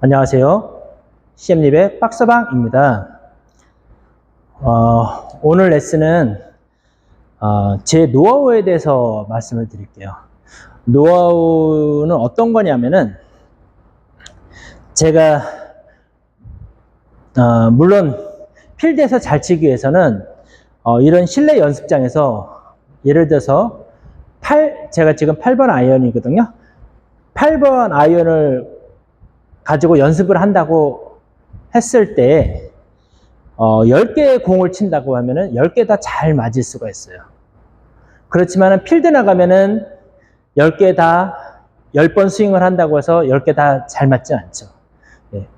안녕하세요. CM립의 박서방입니다. 어, 오늘 레슨은 어, 제 노하우에 대해서 말씀을 드릴게요. 노하우는 어떤 거냐면은 제가 어, 물론 필드에서 잘 치기 위해서는 어, 이런 실내 연습장에서 예를 들어서 8 제가 지금 8번 아이언이거든요. 8번 아이언을 가지고 연습을 한다고 했을 때, 어, 10개의 공을 친다고 하면은 10개 다 잘 맞을 수가 있어요. 그렇지만은 필드 나가면은 10개 다 10번 스윙을 한다고 해서 10개 다 잘 맞지 않죠. 예.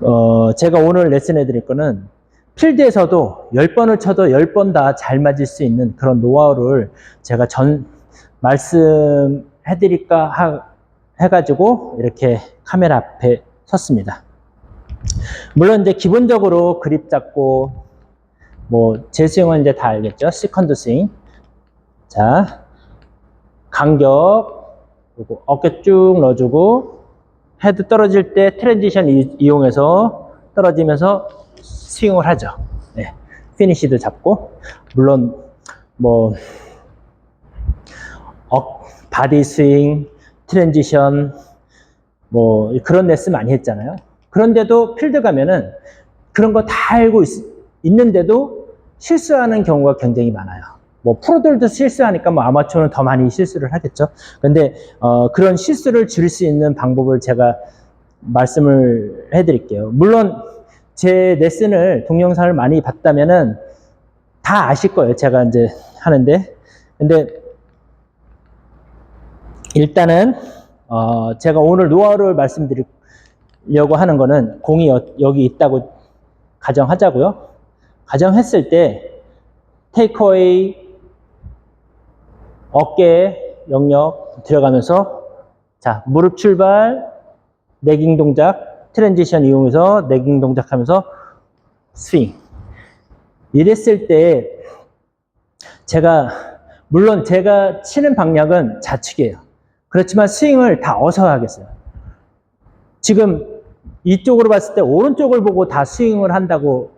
어, 제가 오늘 레슨 해 드릴 거는 필드에서도 10번을 쳐도 10번 다 잘 맞을 수 있는 그런 노하우를 제가 전, 말씀해드릴까 하, 해가지고 이렇게 카메라 앞에 섰습니다. 물론 이제 기본적으로 그립 잡고 뭐 제 스윙은 이제 다 알겠죠. 시컨드 스윙. 자 간격 그리고 어깨 쭉 넣어주고 헤드 떨어질 때 트랜지션 이- 이용해서 떨어지면서 스윙을 하죠. 네. 피니시도 잡고 물론 뭐 어, 바디 스윙, 트랜지션, 뭐 그런 레슨 많이 했잖아요. 그런데도 필드 가면은 그런 거 다 알고 있, 는데도 실수하는 경우가 굉장히 많아요. 뭐 프로들도 실수하니까 뭐 아마추어는 더 많이 실수를 하겠죠. 근데 어, 그런 실수를 줄일 수 있는 방법을 제가 말씀을 해드릴게요. 물론 제 레슨을 동영상을 많이 봤다면은 다 아실 거예요. 제가 이제 하는데 근데 일단은 어, 제가 오늘 노하우를 말씀드리려고 하는 거는 공이 여, 여기 있다고 가정하자고요. 가정했을 때 테이크어웨이 어깨 영역 들어가면서 자 무릎 출발 내깅 동작 트랜지션 이용해서 내깅 동작하면서 스윙 이랬을 때 제가 물론 제가 치는 방향은 좌측이에요. 그렇지만 스윙을 다 어서 하겠어요. 지금 이쪽으로 봤을 때 오른쪽을 보고 다 스윙을 한다고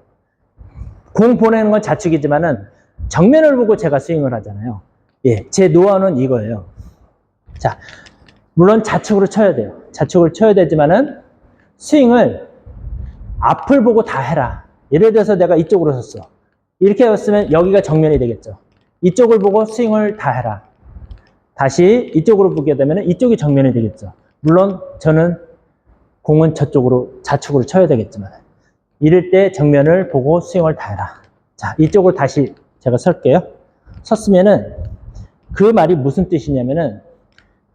공 보내는 건 좌측이지만은 정면을 보고 제가 스윙을 하잖아요. 예, 제 노하우는 이거예요. 자, 물론 좌측으로 쳐야 돼요. 좌측을 쳐야 되지만은 스윙을 앞을 보고 다 해라. 예를 들어서 내가 이쪽으로 섰어. 이렇게 했으면 여기가 정면이 되겠죠. 이쪽을 보고 스윙을 다 해라. 다시 이쪽으로 보게 되면 이쪽이 정면이 되겠죠. 물론 저는 공은 저쪽으로 좌측으로 쳐야 되겠지만 이럴 때 정면을 보고 스윙을 다 해라. 자, 이쪽으로 다시 제가 설게요. 섰으면은 그 말이 무슨 뜻이냐면은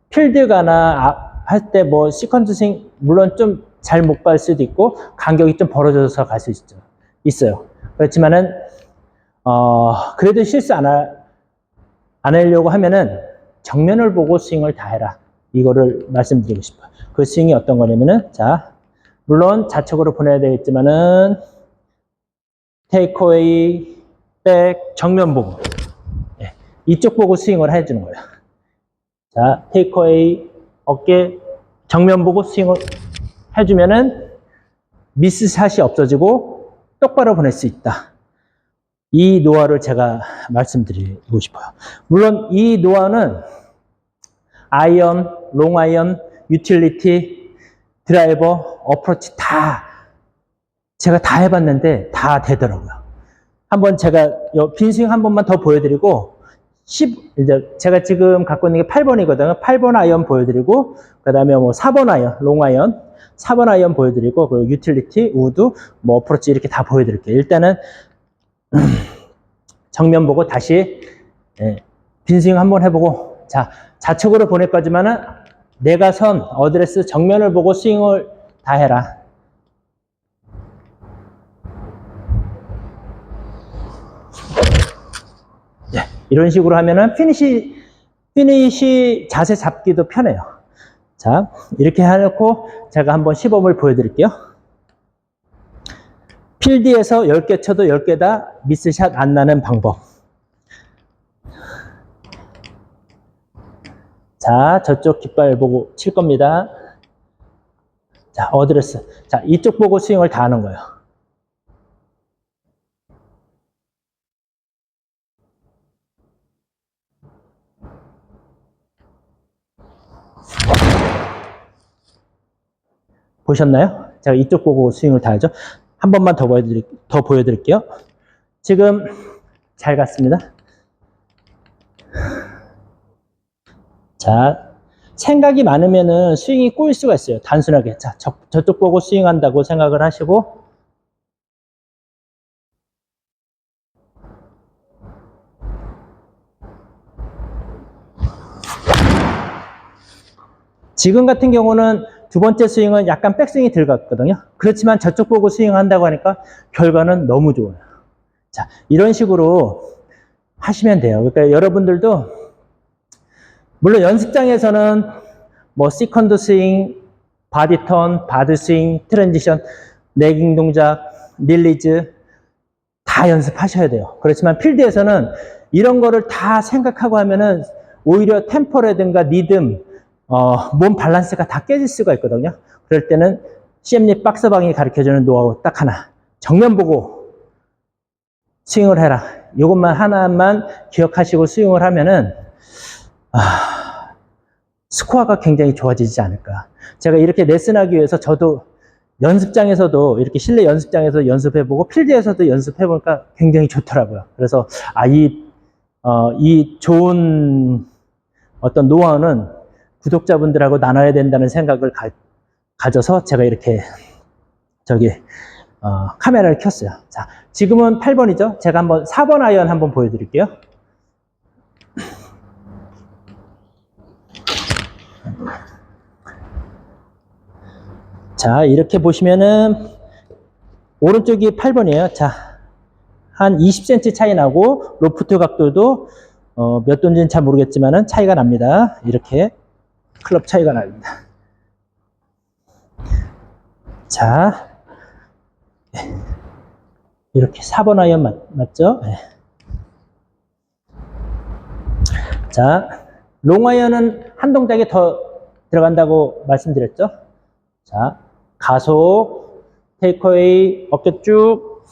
필드 가나 할 때 뭐 시퀀스 스윙 물론 좀 잘 못 갈 수도 있고 간격이 좀 벌어져서 갈 수 있죠. 있어요. 그렇지만은 어, 그래도 실수 안, 하, 안 하려고 하면은 정면을 보고 스윙을 다 해라. 이거를 말씀드리고 싶어요. 그 스윙이 어떤 거냐면은, 자, 물론 좌측으로 보내야 되겠지만은, 테이크어웨이, 백, 정면 보고, 예, 이쪽 보고 스윙을 해주는 거예요. 자, 테이크어웨이, 어깨, 정면 보고 스윙을 해주면은, 미스샷이 없어지고, 똑바로 보낼 수 있다. 이 노하우를 제가 말씀드리고 싶어요. 물론 이 노하우는 아이언, 롱아이언, 유틸리티, 드라이버, 어프로치 다 제가 다 해봤는데 다 되더라고요. 한번 제가 빈스윙 한 번만 더 보여드리고 10, 이제 제가 지금 갖고 있는 게 8번이거든요. 8번 아이언 보여드리고 그 다음에 뭐 4번 아이언, 롱 아이언, 4번 아이언 보여드리고 그리고 유틸리티, 우드, 뭐 어프로치 이렇게 다 보여드릴게요. 일단은 정면 보고 다시 예, 빈스윙 한번 해보고 자 좌측으로 보낼 거지만은 내가 선 어드레스 정면을 보고 스윙을 다 해라. 예, 이런 식으로 하면은 피니시 피니시 자세 잡기도 편해요. 자 이렇게 해놓고 제가 한번 시범을 보여드릴게요. 필드에서 10개 쳐도 10개 다 미스샷 안 나는 방법. 자, 저쪽 깃발 보고 칠 겁니다. 자, 어드레스. 자, 이쪽 보고 스윙을 다 하는 거예요. 보셨나요? 제가 이쪽 보고 스윙을 다 하죠. 한 번만 더 보여드릴, 더 보여드릴게요. 지금 잘 갔습니다. 자, 생각이 많으면은 스윙이 꼬일 수가 있어요. 단순하게. 자, 저, 저쪽 보고 스윙한다고 생각을 하시고, 지금 같은 경우는 두 번째 스윙은 약간 백스윙이 들어갔거든요. 그렇지만 저쪽 보고 스윙한다고 하니까 결과는 너무 좋아요. 자, 이런 식으로 하시면 돼요. 그러니까 여러분들도 물론 연습장에서는 뭐 시컨드 스윙, 바디 턴, 바드 스윙, 트랜지션, 내깅 동작, 릴리즈 다 연습하셔야 돼요. 그렇지만 필드에서는 이런 거를 다 생각하고 하면은 오히려 템포라든가 리듬, 어, 몸 밸런스가 다 깨질 수가 있거든요. 그럴 때는 CM리 박스방이 가르쳐주는 노하우 딱 하나. 정면 보고 스윙을 해라. 이것만 하나만 기억하시고 스윙을 하면은, 아, 스코어가 굉장히 좋아지지 않을까. 제가 이렇게 레슨하기 위해서 저도 연습장에서도 이렇게 실내 연습장에서 연습해보고 필드에서도 연습해보니까 굉장히 좋더라고요. 그래서 아, 이, 어, 이 좋은 어떤 노하우는 구독자분들하고 나눠야 된다는 생각을 가, 져서 제가 이렇게 저기 어, 카메라를 켰어요. 자, 지금은 8번이죠. 제가 한번 4번 아이언 한번 보여드릴게요. 자, 이렇게 보시면은 오른쪽이 8번이에요. 자, 한 20cm 차이 나고 로프트 각도도 어, 몇 돈지는 잘 모르겠지만은 차이가 납니다. 이렇게 클럽 차이가 납니다. 자, 네. 이렇게 4번 아이언 맞, 맞죠? 네. 자, 롱 아이언은 한 동작이 더 들어간다고 말씀드렸죠? 자, 가속, 테이크웨이, 어깨 쭉.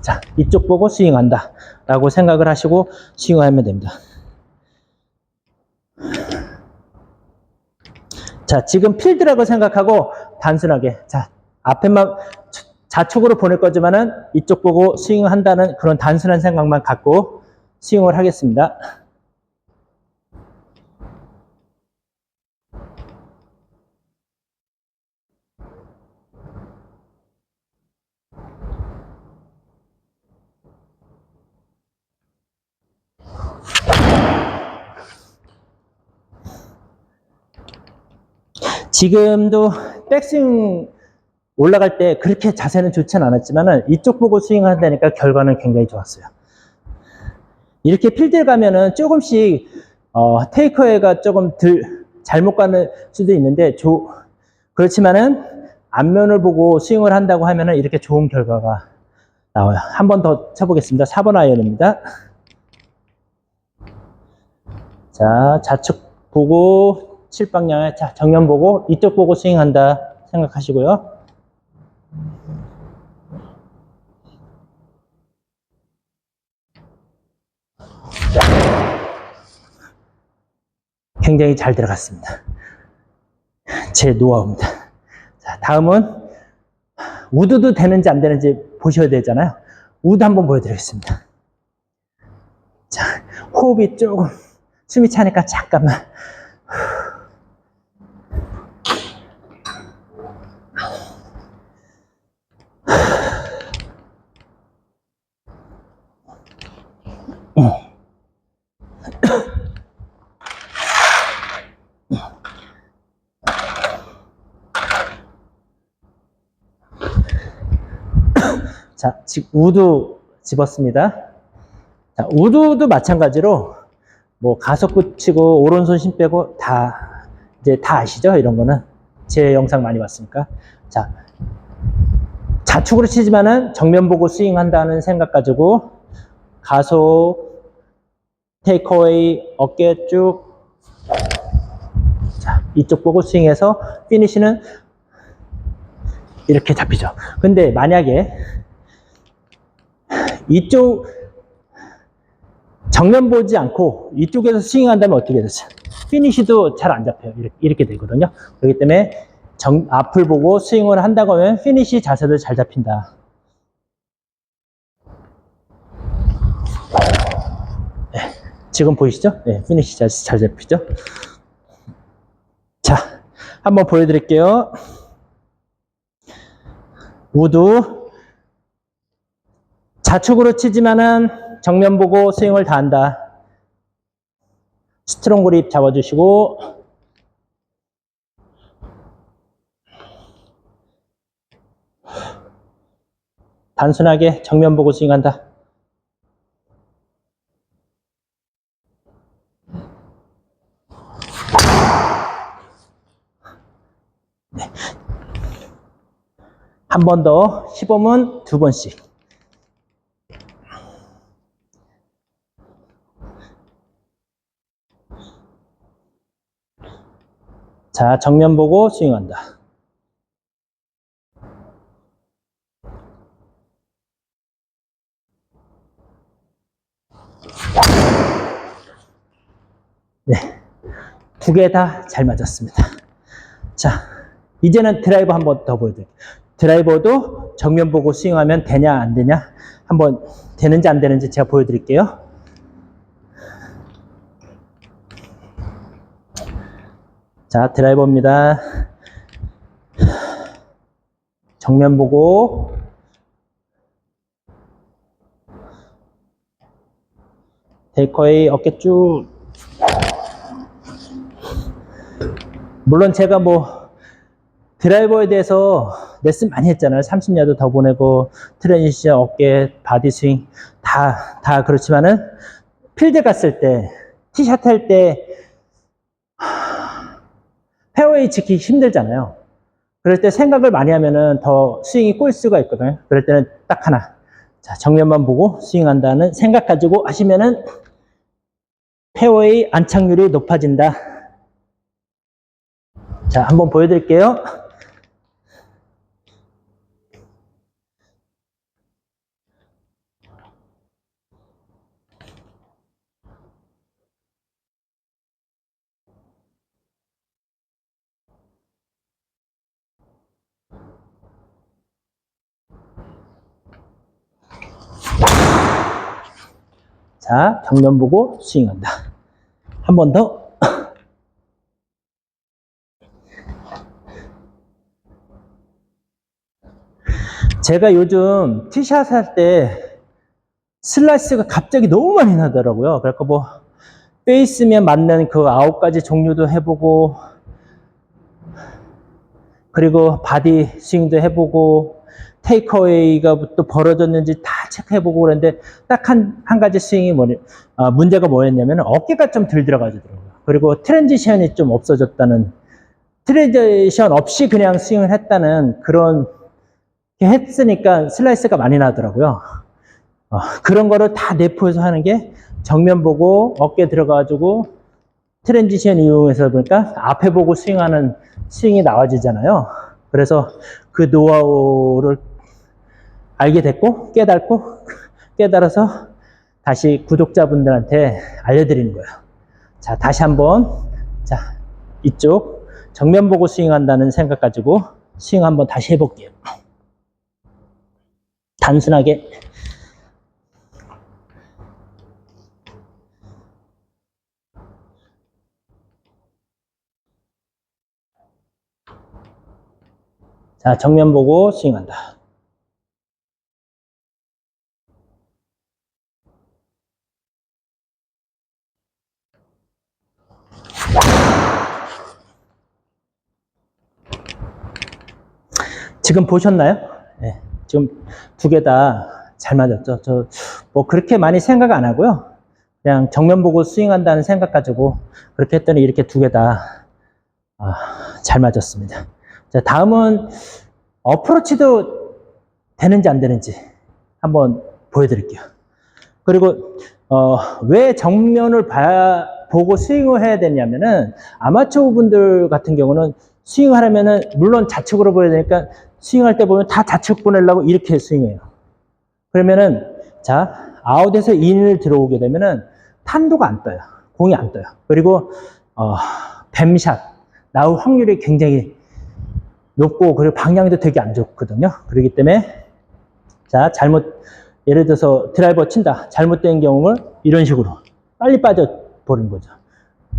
자, 이쪽 보고 스윙한다. 라고 생각을 하시고 스윙하면 됩니다. 자, 지금 필드라고 생각하고 단순하게, 자, 앞에만 좌측으로 보낼 거지만은 이쪽 보고 스윙을 한다는 그런 단순한 생각만 갖고 스윙을 하겠습니다. 지금도 백스윙 올라갈 때 그렇게 자세는 좋진 않았지만은 이쪽 보고 스윙한다니까 결과는 굉장히 좋았어요. 이렇게 필드에 가면은 조금씩 어, 테이크웨이가 조금 들 잘못 가는 수도 있는데 조, 그렇지만은 앞면을 보고 스윙을 한다고 하면은 이렇게 좋은 결과가 나와요. 한 번 더 쳐보겠습니다. 4번 아이언입니다. 자, 좌측 보고 칠방향에 자 정면 보고 이쪽 보고 스윙한다 생각하시고요. 굉장히 잘 들어갔습니다. 제 노하우입니다. 자, 다음은 우드도 되는지 안 되는지 보셔야 되잖아요. 우드 한번 보여드리겠습니다. 자, 호흡이 조금 숨이 차니까 잠깐만. 자, 지- 우드 집었습니다. 자, 우드도 마찬가지로 뭐 가속 붙이고 오른손 힘 빼고 다 이제 다 아시죠? 이런 거는 제 영상 많이 봤으니까. 자, 좌측으로 치지만은 정면 보고 스윙한다는 생각 가지고 가속, 테이크어웨이, 어깨 쭉 이쪽 보고 스윙해서 피니시는 이렇게 잡히죠. 근데 만약에 이쪽 정면 보지 않고 이쪽에서 스윙한다면 어떻게 되죠? 피니시도 잘 안 잡혀요. 이렇게, 이렇게 되거든요. 그렇기 때문에 정, 앞을 보고 스윙을 한다고 하면 피니시 자세도 잘 잡힌다. 네, 지금 보이시죠? 네, 피니시 자세 잘 잡히죠? 자, 한번 보여드릴게요. 우드 좌측으로 치지만은 정면 보고 스윙을 다 한다. 스트롱 그립 잡아주시고 단순하게 정면 보고 스윙한다. 한 번 더 시범은 두 번씩. 자, 정면 보고 스윙한다. 네. 두 개 다 잘 맞았습니다. 자, 이제는 드라이버 한 번 더 보여드릴게요. 드라이버도 정면 보고 스윙하면 되냐, 안 되냐? 한번 되는지 안 되는지 제가 보여드릴게요. 자, 드라이버입니다. 정면 보고 테이크웨이 어깨 쭉 물론 제가 뭐 드라이버에 대해서 레슨 많이 했잖아요. 30야드 더 보내고 트랜지션, 어깨, 바디 스윙 다, 다 그렇지만은 필드 갔을 때 티샷 할때 페어웨이 지키기 힘들잖아요. 그럴 때 생각을 많이 하면은 더 스윙이 꼬일 수가 있거든요. 그럴 때는 딱 하나. 자, 정면만 보고 스윙한다는 생각 가지고 하시면은 페어웨이 안착률이 높아진다. 자, 한번 보여드릴게요. 자, 정면 보고 스윙한다. 한 번 더. 제가 요즘 티샷 할 때 슬라이스가 갑자기 너무 많이 나더라고요. 그러니까 뭐 페이스면 맞는 그 아홉 가지 종류도 해보고 그리고 바디 스윙도 해보고 테이크어웨이가 또 벌어졌는지 다 체크해보고 그랬는데 딱 한 한 가지 스윙이 뭐냐 아, 문제가 뭐였냐면 어깨가 좀 덜 들어가지더라고요. 그리고 트랜지션이 좀 없어졌다는 트랜지션 없이 그냥 스윙을 했다는 그런 했으니까 슬라이스가 많이 나더라고요. 어, 그런 거를 다 내포해서 하는 게 정면 보고 어깨 들어가가지고 트랜지션 이용해서 보니까 앞에 보고 스윙하는 스윙이 나와지잖아요. 그래서 그 노하우를 알게 됐고 깨닫고 깨달아서 다시 구독자분들한테 알려드리는 거예요. 자, 다시 한번 자 이쪽 정면 보고 스윙한다는 생각 가지고 스윙 한번 다시 해볼게요. 단순하게 자 정면 보고 스윙한다. 지금 보셨나요? 네, 지금 두 개 다 잘 맞았죠. 저 뭐 그렇게 많이 생각 안 하고요. 그냥 정면 보고 스윙한다는 생각 가지고 그렇게 했더니 이렇게 두 개 다잘 맞았습니다. 자, 다음은 어프로치도 되는지 안 되는지 한번 보여드릴게요. 그리고 어, 왜 정면을 봐야 보고 스윙을 해야 되냐면은 아마추어 분들 같은 경우는 스윙을 하려면은 물론 좌측으로 보여야 되니까 스윙할 때 보면 다 좌측 보내려고 이렇게 스윙해요. 그러면은 자 아웃에서 인을 들어오게 되면은 탄도가 안 떠요. 공이 안 떠요. 그리고 어, 뱀샷 나올 확률이 굉장히 높고 그리고 방향도 되게 안 좋거든요. 그렇기 때문에 자 잘못 예를 들어서 드라이버 친다 잘못된 경우를 이런 식으로 빨리 빠져 버리는 거죠.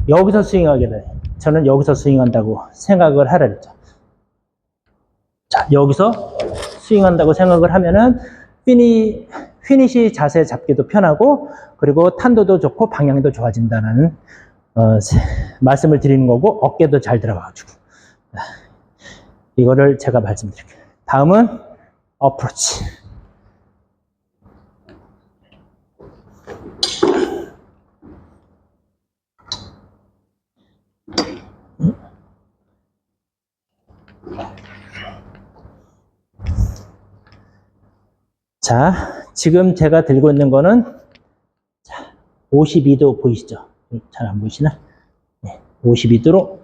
여기서 스윙하게 돼. 저는 여기서 스윙한다고 생각을 하라 그랬죠. 자 여기서 스윙한다고 생각을 하면은 피니 피니시 자세 잡기도 편하고 그리고 탄도도 좋고 방향도 좋아진다는 어, 세- 말씀을 드리는 거고 어깨도 잘 들어가가지고 이거를 제가 말씀드릴게요. 다음은 어프로치. 자, 지금 제가 들고 있는 거는 자, 52도 보이시죠? 잘 안 보이시나? 네, 52도로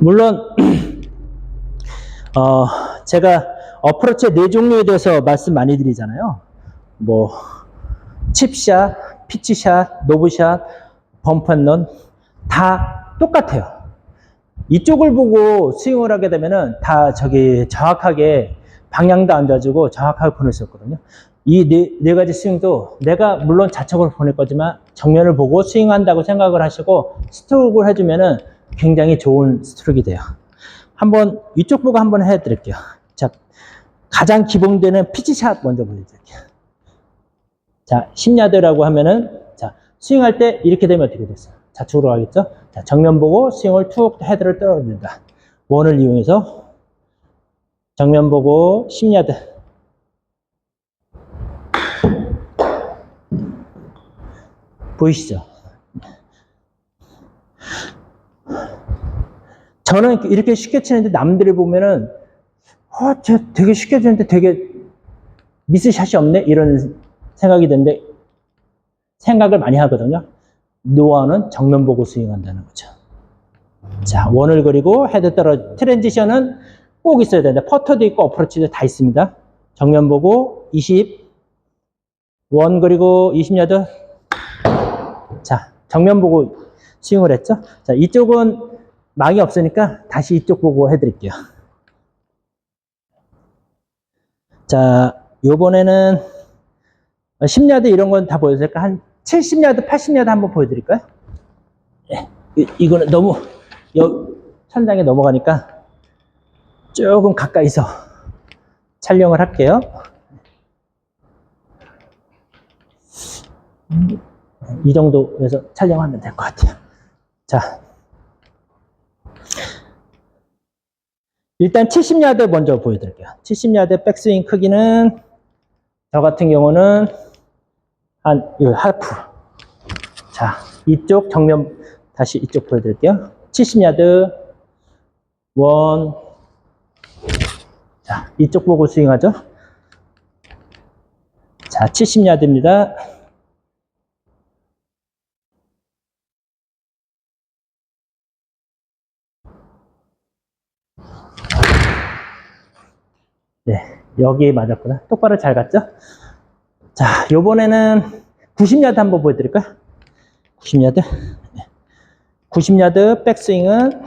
물론 어, 제가 어프로치의 네 종류에 대해서 말씀 많이 드리잖아요. 뭐 칩샷, 피치샷, 노브샷, 범판런 다 똑같아요. 이쪽을 보고 스윙을 하게 되면은 다 저기 정확하게 방향도 안 좋아지고 정확하게 보낼 수 있거든요. 이네 네 가지 스윙도 내가 물론 좌측으로 보낼 거지만 정면을 보고 스윙한다고 생각을 하시고 스트로크를 해주면은 굉장히 좋은 스트로크가 돼요. 한번 이쪽 보고 한번 해드릴게요. 자, 가장 기본되는 피치샷 먼저 보여드릴게요. 자, 10야드라고 하면은, 자, 스윙할 때 이렇게 되면 어떻게 됐어요? 좌측으로 가겠죠? 자, 정면 보고 스윙을 툭 헤드를 떨어진다. 원을 이용해서 정면 보고 10야드. 보이시죠? 저는 이렇게 쉽게 치는데 남들이 보면은 어, 쟤 되게 쉽게 치는데 되게 미스샷이 없네 이런 생각이 드는데 생각을 많이 하거든요. 노하우는 정면 보고 스윙한다는 거죠. 자, 원을 그리고 헤드 떨어 트랜지션은 꼭 있어야 되는데 퍼터도 있고 어프로치도 다 있습니다. 정면 보고 20, 원 그리고 20야드. 자, 정면 보고 스윙을 했죠. 자, 이쪽은 망이 없으니까 다시 이쪽 보고 해드릴게요. 자, 요번에는 10야드 이런 건 다 보여드릴까? 한 70야드, 80야드 한번 보여드릴까요? 예, 이, 이거는 너무 여, 천장에 넘어가니까 조금 가까이서 촬영을 할게요. 이 정도에서 촬영하면 될 것 같아요. 자, 일단 70야드 먼저 보여드릴게요. 70야드 백스윙 크기는 저 같은 경우는 한 이 하프. 자, 이쪽 정면 다시 이쪽 보여드릴게요. 70야드 원. 자, 이쪽 보고 스윙하죠. 자, 70야드입니다. 네, 여기 맞았구나. 똑바로 잘 갔죠? 자, 요번에는 90야드 한번 보여드릴까요? 90야드. 90야드 백스윙은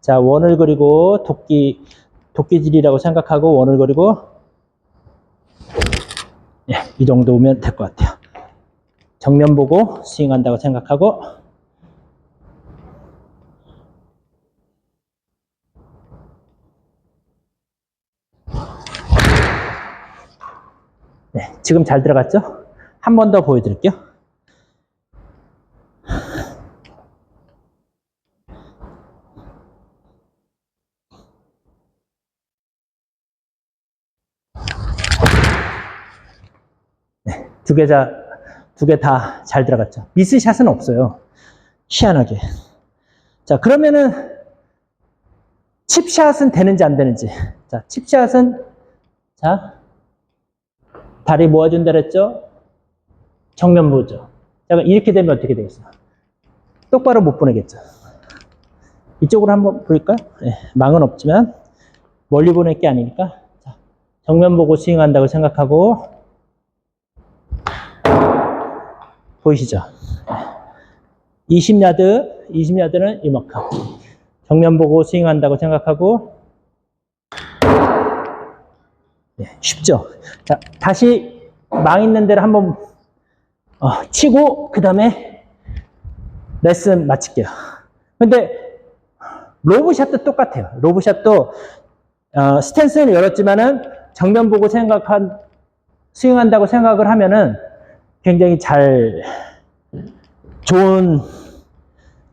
자, 원을 그리고 도끼, 도끼질이라고 생각하고 원을 그리고 예, 이 정도면 될 것 같아요. 정면 보고 스윙한다고 생각하고 네, 지금 잘 들어갔죠? 한 번 더 보여드릴게요. 네, 두 개 다, 두 개 다 잘 들어갔죠. 미스샷은 없어요. 희한하게. 자, 그러면은 칩샷은 되는지 안 되는지. 자, 칩샷은 자 다리 모아준다 그랬죠? 정면 보죠. 자, 이렇게 되면 어떻게 되겠어요? 똑바로 못 보내겠죠. 이쪽으로 한번 보일까요? 예, 망은 없지만 멀리 보낼 게 아니니까 자, 정면 보고 스윙한다고 생각하고 보이시죠? 20야드, 20야드는 이만큼 정면 보고 스윙한다고 생각하고 예, 쉽죠? 자, 다시 망 있는 데를 한번 어, 치고 그 다음에 레슨 마칠게요. 근데 로브샷도 똑같아요. 로브샷도 어, 스탠스는 열었지만은 정면 보고 생각한 스윙한다고 생각을 하면은 굉장히 잘 좋은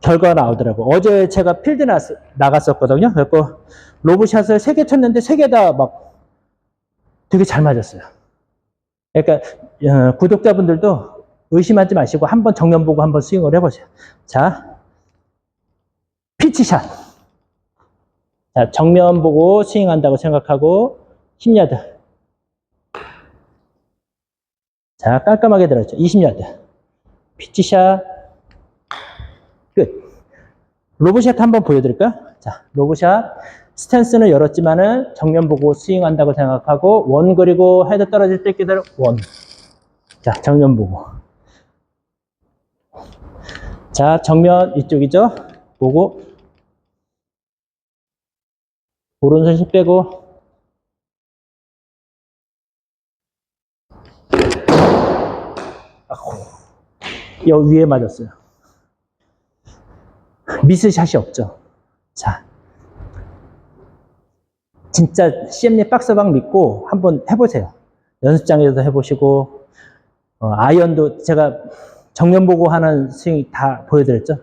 결과가 나오더라고. 어제 제가 필드 나, 나갔었거든요. 그래서 로브샷을 세개 쳤는데 세개다막 되게 잘 맞았어요. 그러니까 어, 구독자분들도 의심하지 마시고 한번 정면 보고 한번 스윙을 해보세요. 자, 피치샷. 자, 정면 보고 스윙한다고 생각하고 10야드. 자, 깔끔하게 들었죠. 20야드. 피치샷. 끝. 로브샷 한번 보여드릴까요? 자, 로브샷. 스탠스는 열었지만은 정면 보고 스윙한다고 생각하고 원 그리고 헤드 떨어질 때 기다려 원. 자, 정면 보고. 자, 정면 이쪽이죠? 보고 오른손 힘 빼고 여 위에 맞았어요. 미스샷이 없죠. 자, 진짜 CM님 박스방 믿고 한번 해보세요. 연습장에서도 해보시고 어, 아이언도 제가 정면 보고 하는 스윙 다 보여드렸죠?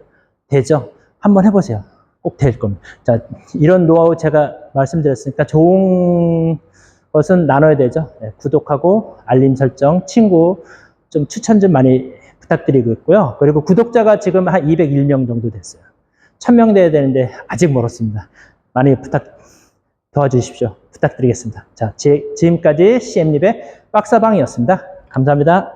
되죠? 한번 해보세요. 꼭 될 겁니다. 자, 이런 노하우 제가 말씀드렸으니까 좋은 것은 나눠야 되죠. 네, 구독하고 알림 설정, 친구 좀 추천 좀 많이 부탁드리고 있고요. 그리고 구독자가 지금 한 201명 정도 됐어요. 1000명 돼야 되는데 아직 멀었습니다. 많이 부탁 도와주십시오. 부탁드리겠습니다. 자, 지, 지금까지 CM립의 박사방이었습니다. 감사합니다.